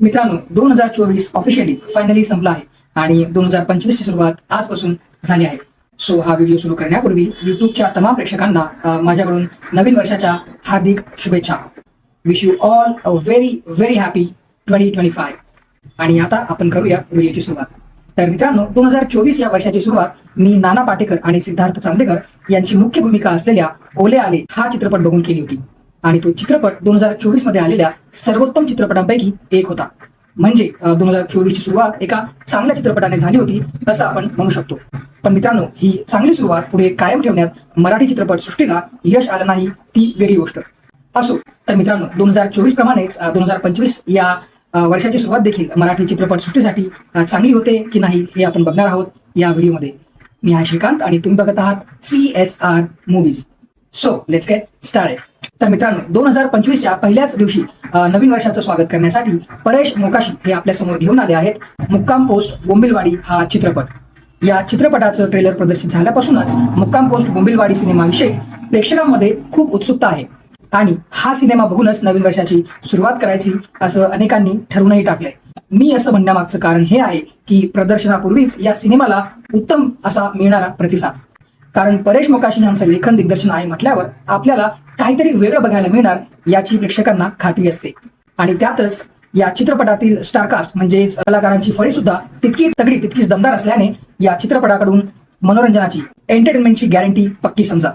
मित्रांनो दोन हजार चोवीस ऑफिशियली फायनली संपला आहे आणि दोन हजार पंचवीस ची सुरुवात आजपासून झाली आहे. सो हा व्हिडिओ सुरू करण्यापूर्वी युट्यूबच्या तमाम प्रेक्षकांना माझ्याकडून नवीन वर्षाच्या हार्दिक शुभेच्छा. Wish you all a very very happy twenty twenty five आणि आता आपण करूया व्हिडिओची सुरुवात. तर मित्रांनो दोन हजार चोवीस या वर्षाची सुरुवात मी नाना पाटेकर आणि सिद्धार्थ चांदेकर यांची मुख्य भूमिका असलेल्या ओले आले हा चित्रपट बघून केली होती. आणि तो चित्रपट दोन हजार चोवीसमध्ये आलेल्या सर्वोत्तम चित्रपटांपैकी एक होता. म्हणजे दोन हजार चोवीस ची सुरुवात एका चांगल्या चित्रपटाने झाली होती असं आपण म्हणू शकतो. पण मित्रांनो ही चांगली सुरुवात पुढे कायम ठेवण्यात मराठी चित्रपट सृष्टीला यश आलं नाही ती वेगळी गोष्ट. असो तर मित्रांनो दोन हजार चोवीस प्रमाणेच दोन हजार पंचवीस या वर्षाची सुरुवात देखील मराठी चित्रपट सृष्टीसाठी चांगली होते की नाही हे आपण बघणार आहोत या व्हिडिओमध्ये. मी आहे श्रीकांत आणि तुम्ही बघत आहात C S R movies so let's get start तर मित्रांनो दोन हजार पंचवीसच्या पहिल्याच दिवशी नवीन वर्षाचं स्वागत करण्यासाठी परेश मोकाशी हे आपल्यासमोर घेऊन आले आहेत. मुक्काम पोस्ट बोंबिलवाडी हा चित्रपट. या चित्रपटाचं ट्रेलर प्रदर्शित झाल्यापासूनच मुक्काम पोस्ट बोंबिलवाडी सिनेमाविषयी प्रेक्षकांमध्ये खूप उत्सुकता आहे. आणि हा सिनेमा बघूनच नवीन वर्षाची सुरुवात करायची असं अनेकांनी ठरवूनही टाकलंय. मी असं म्हणण्यामागचं कारण हे आहे की प्रदर्शनापूर्वीच या सिनेमाला उत्तम असा मिळणारा प्रतिसाद. कारण परेश मोकाशी यांचं लेखन दिग्दर्शन आहे म्हटल्यावर आपल्याला काहीतरी वेगळं बघायला मिळणार याची प्रेक्षकांना खात्री असते. आणि त्यातच या चित्रपटातील स्टारकास्ट म्हणजेच कलाकारांची फळी सुद्धा तितकीच तगडी तितकीच दमदार असल्याने या चित्रपटाकडून मनोरंजनाची एंटरटेनमेंटची गॅरंटी पक्की समजा.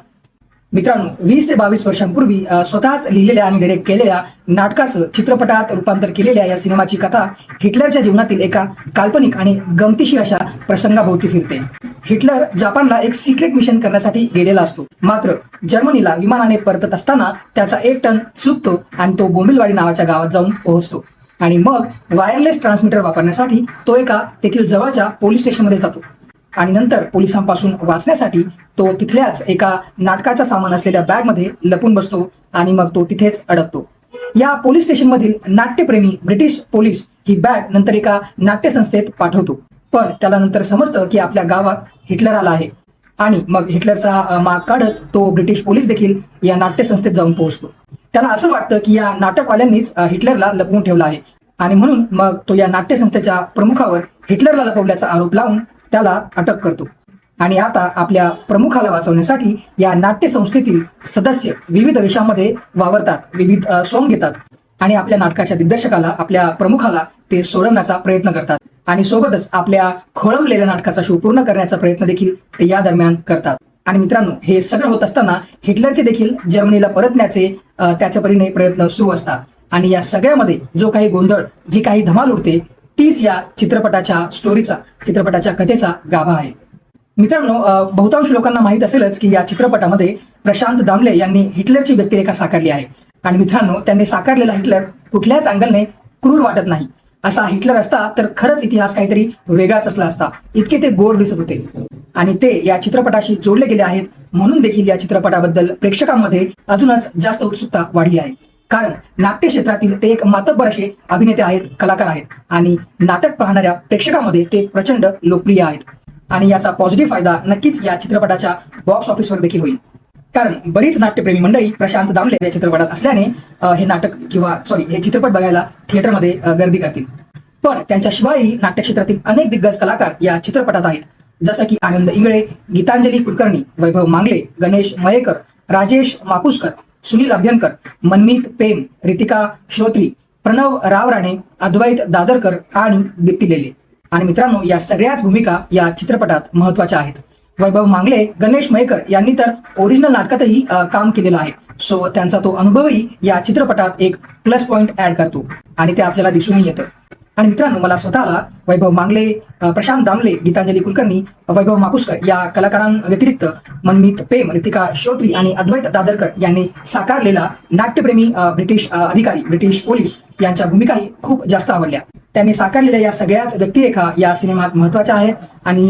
मित्रांनो वीस ते बावीस वर्षांपूर्वी स्वतःच लिहिलेल्या आणि डिरेक्ट केलेल्या नाटकाचं चित्रपटात रूपांतर केलेल्या या सिनेमाची कथा हिटलरच्या जीवनातील एका काल्पनिक आणि गमतीशीर अशा प्रसंगाभोवती फिरते. हिटलर जपानला एक सिक्रेट मिशन करण्यासाठी गेलेला असतो. मात्र जर्मनीला विमानाने परतत असताना त्याचा एक टन चुकतो आणि तो बोंबिलवाडी नावाच्या गावात जाऊन पोहोचतो. आणि मग वायरलेस ट्रान्समीटर वापरण्यासाठी तो एका तेथील जवळच्या पोलीस स्टेशनमध्ये जातो. आणि नंतर पोलिसांपासून वाचण्यासाठी तो तिथल्याच एका नाटकाचा सामान असलेल्या बॅगमध्ये लपून बसतो आणि मग तो तिथेच अडकतो. या पोलीस स्टेशनमधील नाट्यप्रेमी ब्रिटिश पोलीस ही बॅग नंतर एका नाट्यसंस्थेत पाठवतो. पण त्याला नंतर समजतं की आपल्या गावात हिटलर आला आहे. आणि मग हिटलरचा माग काढत तो ब्रिटिश पोलीस देखील या नाट्यसंस्थेत जाऊन पोहोचतो. त्याला असं वाटतं की या नाटकवाल्यांनीच हिटलरला लपवून ठेवला आहे. आणि म्हणून मग तो या नाट्यसंस्थेच्या प्रमुखावर हिटलरला लपवल्याचा आरोप लावून त्याला अटक करतो. आणि आता आपल्या प्रमुखाला वाचवण्यासाठी या नाट्यसंस्थेतील सदस्य विविध वेशामध्ये वावरतात विविध सोंग घेतात आणि आपल्या नाटकाच्या दिग्दर्शकाला आपल्या प्रमुखाला ते सोडवण्याचा प्रयत्न करतात. आणि सोबतच आपल्या खोळंबलेल्या नाटकाचा शो पूर्ण करण्याचा प्रयत्न देखील ते या दरम्यान करतात. आणि मित्रांनो हे सगळं होत असताना हिटलरचे देखील जर्मनीला परतण्याचे त्याच्या परीने प्रयत्न सुरू असतात. आणि या सगळ्यामध्ये जो काही गोंधळ जी काही धमाल उडते तीच या चित्रपटाच्या स्टोरीचा चित्रपटाच्या कथेचा गाभा आहे. मित्रांनो बहुतांश लोकांना माहीत असेलच की या चित्रपटामध्ये प्रशांत दामले यांनी हिटलरची व्यक्तिरेखा साकारली आहे. आणि मित्रांनो त्यांनी साकारलेला हिटलर कुठल्याच अँगलने क्रूर वाटत नाही. असा हिटलर असता तर खरंच इतिहास काहीतरी वेगळाच असला असता. इतके ते गोड दिसत होते. आणि ते या चित्रपटाशी जोडले गेले आहेत. म्हणून देखील या चित्रपटाबद्दल प्रेक्षकांमध्ये अजूनच जास्त उत्सुकता वाढली आहे. कारण नाट्य क्षेत्रातील ते एक मातब्बर असे अभिनेते आहेत कलाकार आहेत आणि नाटक पाहणाऱ्या प्रेक्षकामध्ये ते प्रचंड लोकप्रिय आहेत. आणि याचा पॉझिटिव्ह फायदा नक्कीच या चित्रपटाच्या बॉक्स ऑफिसवर देखील होईल. कारण बरीच नाट्यप्रेमी मंडळी प्रशांत दामले या चित्रपटात असल्याने हे नाटक किंवा सॉरी हे चित्रपट बघायला थिएटरमध्ये गर्दी करतील. पण त्यांच्याशिवायही नाट्यक्षेत्रातील अनेक दिग्गज कलाकार या चित्रपटात आहेत. जसं की आनंद इंगळे गीतांजली कुलकर्णी वैभव मांगले गणेश मयेकर राजेश माकुसकर सुनील अभ्यंकर मनमीत पेम रितिका श्रोत्री प्रणव राव राणे अद्वैत दादरकर आणि दीप्ती लेले. आणि मित्रांनो या सगळ्याच भूमिका या चित्रपटात महत्त्वाच्या आहेत. वैभव मांगले गणेश मयेकर यांनी तर ओरिजिनल नाटकातही काम केलेलं आहे. सो त्यांचा तो अनुभवही या चित्रपटात एक प्लस पॉइंट ऍड करतो. आणि ते आपल्याला दिसूनही येतं. आणि मित्रांनो मला स्वतःला वैभव मांगले प्रशांत दामले गीतांजली कुलकर्णी वैभव मापुसकर या कलाकारांव्यतिरिक्त मनमीत पेम रितिका श्रोत्री आणि अद्वैत दादरकर यांनी साकारलेला नाट्यप्रेमी ब्रिटिश अधिकारी ब्रिटिश पोलीस यांच्या भूमिकाही खूप जास्त आवडल्या. त्यांनी साकारलेल्या या सगळ्याच व्यक्तिरेखा या सिनेमात महत्त्वाच्या आहेत आणि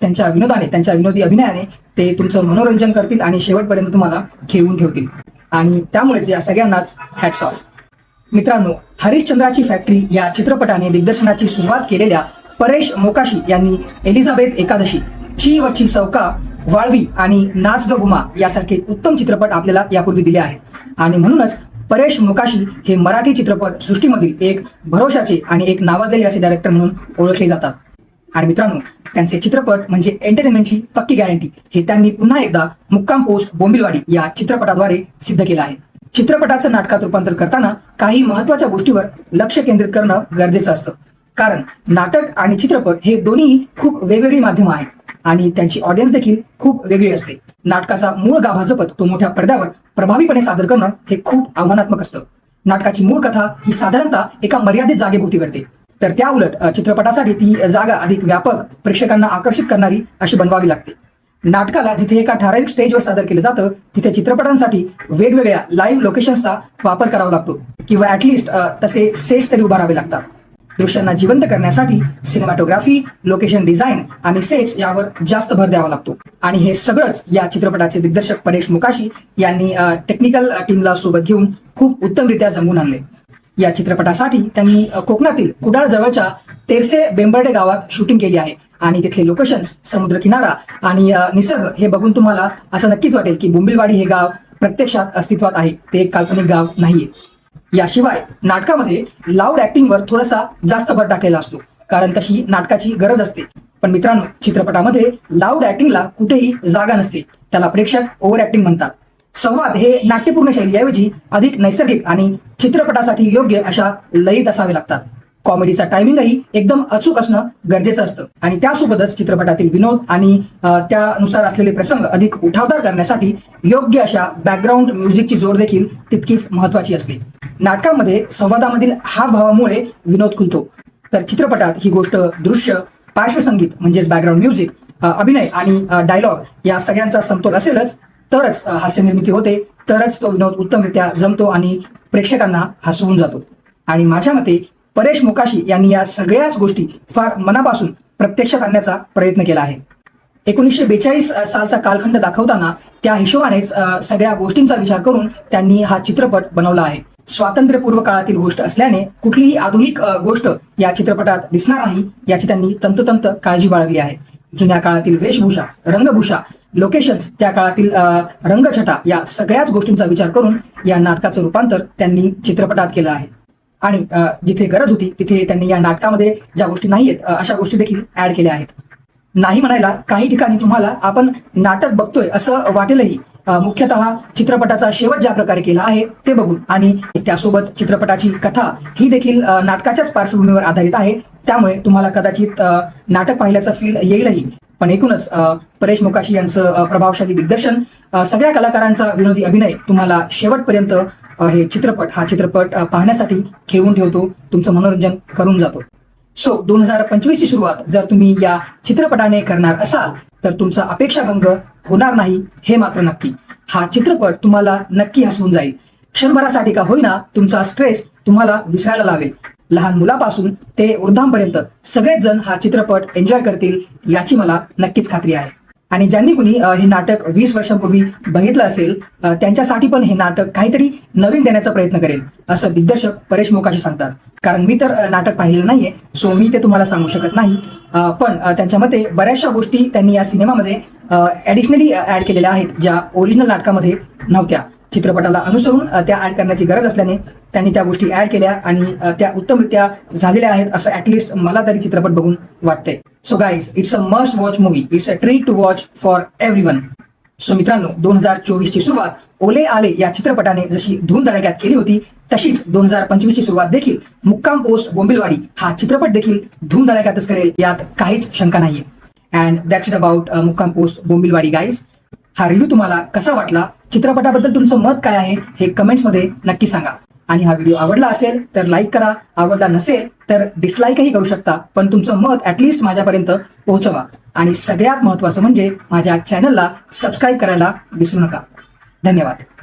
त्यांच्या विनोदाने त्यांच्या विनोदी अभिनयाने ते तुमचं मनोरंजन करतील आणि शेवटपर्यंत तुम्हाला खेळून ठेवतील. आणि त्यामुळेच या सगळ्यांनाच हॅट्स ऑफ मित्रांनो हरिश्चंद्राची फॅक्टरी या चित्रपटाने दिग्दर्शनाची सुरुवात केलेल्या परेश मोकाशी यांनी एलिझाबेथ एकादशी ची वची चौका वाळवी आणि नाच ग गुमा यासारखे उत्तम चित्रपट आपल्याला यापूर्वी दिले आहेत. आणि म्हणूनच परेश मोकाशी हे मराठी चित्रपट सृष्टीमधील एक भरोशाचे आणि एक नावाजलेले असे डायरेक्टर म्हणून ओळखले जातात. आणि मित्रांनो त्यांचे चित्रपट म्हणजे एंटरटेनमेंटची पक्की गॅरंटी हे त्यांनी पुन्हा एकदा मुक्काम पोस्ट बोंबिलवाडी या चित्रपटाद्वारे सिद्ध केलं आहे. चित्रपटाचं नाटकात रूपांतर करताना काही महत्त्वाच्या गोष्टीवर लक्ष केंद्रित करणं गरजेचं असतं. कारण नाटक आणि चित्रपट हे दोन्ही खूप वेगवेगळी माध्यमं आहेत आणि त्यांची ऑडियन्स देखील खूप वेगळी असते. नाटकाचा मूळ गाभा जपत तो मोठ्या पडद्यावर प्रभावीपणे सादर करणं हे खूप आव्हानात्मक असतं. नाटकाची मूळ कथा ही साधारणतः एका मर्यादित जागेभोवती घडते. तर त्या उलट चित्रपटासाठी ती जागा अधिक व्यापक प्रेक्षकांना आकर्षित करणारी अशी बनवावी लागते. नाटकाला जिथे एका ठराविक स्टेजवर सादर केलं जातं तिथे चित्रपटांसाठी वेगवेगळ्या लाईव्ह लोकेशन्सचा वापर करावा लागतो. किंवा ऍटलिस्ट तसे सेट्स तरी उभारावे लागतात. दृश्यांना जिवंत करण्यासाठी सिनेमॅटोग्राफी लोकेशन डिझाईन आणि सेट्स यावर जास्त भर द्यावा लागतो. आणि हे सगळंच या चित्रपटाचे दिग्दर्शक परेश मुकाशी यांनी टेक्निकल टीमला सोबत घेऊन खूप उत्तमरित्या जमवून आणले. या चित्रपटासाठी त्यांनी कोकणातील कुडाळ जवळच्या तेरसे बेंबर्डे गावात शूटिंग केली आहे. आणि तिथले लोकेशन्स समुद्रकिनारा आणि निसर्ग हे बघून तुम्हाला असं नक्कीच वाटेल की बोंबिलवाडी हे गाव प्रत्यक्षात अस्तित्वात आहे. ते एक काल्पनिक गाव नाहीये. याशिवाय नाटकामध्ये लाऊड ऍक्टिंगवर थोडासा जास्त भर टाकलेला असतो. कारण तशी नाटकाची गरज असते. पण मित्रांनो चित्रपटामध्ये लाऊड ऍक्टिंगला कुठेही जागा नसते. त्याला प्रेक्षक ओव्हर ऍक्टिंग म्हणतात. संवाद हे नाट्यपूर्ण शैलीऐवजी अधिक नैसर्गिक आणि चित्रपटासाठी योग्य अशा लयीत असावे लागतात. कॉमेडीचा टायमिंगही एकदम अचूक असणं गरजेचं असतं. आणि त्यासोबतच चित्रपटातील विनोद आणि त्यानुसार असलेले प्रसंग अधिक उठावदार करण्यासाठी योग्य अशा बॅकग्राऊंड म्युझिकची जोड देखील तितकीच महत्वाची असते. नाटकामध्ये संवादामधील हावभावामुळे विनोद खुलतो. तर चित्रपटात ही गोष्ट दृश्य पार्श्वसंगीत म्हणजेच बॅकग्राऊंड म्युझिक अभिनय आणि डायलॉग या सगळ्यांचा समतोल असेलच तरच हास्य निर्मिती होते तरच तो विनोद उत्तमरित्या जमतो आणि प्रेक्षकांना हसवून जातो. आणि माझ्या मते परेश मुकाशी यांनी या सगळ्याच गोष्टी फार मनापासून प्रत्यक्षात आणण्याचा प्रयत्न केला आहे. एकोणीसशे बेचाळीस सालचा कालखंड दाखवताना त्या हिशोबानेच सगळ्या गोष्टींचा विचार करून त्यांनी हा चित्रपट बनवला आहे. स्वातंत्र्यपूर्व काळातील गोष्ट असल्याने कुठलीही आधुनिक गोष्ट या चित्रपटात दिसणार नाही याची त्यांनी तंतोतंत काळजी बाळगली आहे. जुन्या काळातील वेशभूषा रंगभूषा लोकेशन्स त्या काळातील रंगछटा या सगळ्याच गोष्टींचा विचार करून या नाटकाचं रूपांतर त्यांनी चित्रपटात केलं आहे. आणि जिथे गरज होती तिथे त्यांनी या नाटकामध्ये ज्या गोष्टी नाहीयेत अशा गोष्टी देखील ऍड केल्या आहेत. नाही म्हणायला काही ठिकाणी तुम्हाला आपण नाटक बघतोय असं वाटेलही. मुख्यतः चित्रपटाचा शेवट ज्या प्रकारे केला आहे ते बघून. आणि त्यासोबत चित्रपटाची कथा ही देखील नाटकाच्याच पार्श्वभूमीवर आधारित आहे. त्यामुळे तुम्हाला कदाचित नाटक पाहिल्याचा फील येईलही. पण एकूणच परेश मोकाशी यांचं प्रभावशाली दिग्दर्शन सगळ्या कलाकारांचा विनोदी अभिनय तुम्हाला शेवटपर्यंत हे चित्रपट हा चित्रपट पाहण्यासाठी खेळून ठेवतो तुमचं मनोरंजन करून जातो. सो दोन हजार पंचवीस ची सुरुवात जर तुम्ही या चित्रपटाने करणार असाल तर तुमचा अपेक्षाभंग होणार नाही हे मात्र नक्की. हा चित्रपट तुम्हाला नक्की हसवून जाईल. क्षणभरासाठी का होईना तुमचा स्ट्रेस तुम्हाला विसरायला लावेल लहान मुलापासून ते वृद्धांपर्यंत सगळेच जण हा चित्रपट एन्जॉय करतील याची मला नक्कीच खात्री आहे. आणि ज्यांनी कुणी हे नाटक वीस वर्षांपूर्वी बघितलं असेल त्यांच्यासाठी पण हे नाटक काहीतरी नवीन देण्याचा प्रयत्न करेल असं दिग्दर्शक परेश मोकाशी सांगतात. कारण मी तर नाटक पाहिलेलं नाहीये सो मी ते तुम्हाला सांगू शकत नाही. पण त्यांच्या मते बऱ्याचशा गोष्टी त्यांनी या सिनेमामध्ये ऍडिशनली ऍड केलेल्या आहेत ज्या ओरिजिनल नाटकामध्ये नव्हत्या. चित्रपटाला अनुसरून त्या ऍड करण्याची गरज असल्याने त्यांनी त्या गोष्टी ऍड केल्या आणि त्या उत्तमरित्या झालेल्या आहेत असं ऍटलिस्ट मला तरी चित्रपट बघून वाटतंय. So guys it's a must watch movie it's a treat to watch for everyone so मित्रांनो दोन हजार चोवीस ची सुरुवात ओले आले या चित्रपटाने जशी धूम धडाक्यात केली होती तशीच दोन हजार पंचवीस ची सुरुवात देखील मुक्काम पोस्ट बोंबिलवाडी हा चित्रपट देखील धूम धडाक्यातच करेल यात काहीच शंका नाहीये. And that's it about Mukkam Post Bombilwadi guys हा रिव्ह्यू तुम्हाला कसा वाटला? चित्रपटाबद्दल तुमचं मत काय आहे? हे कमेंट्समध्ये नक्की सांगा. आणि हा व्हिडिओ आवडला असेल तर लाईक करा. आवडला नसेल तर डिसलाईकही करू शकता. पण तुमचं मत ऍटलिस्ट माझ्यापर्यंत पोहोचवा. आणि सगळ्यात महत्वाचं म्हणजे माझ्या चॅनलला सबस्क्राईब करायला विसरू नका. धन्यवाद.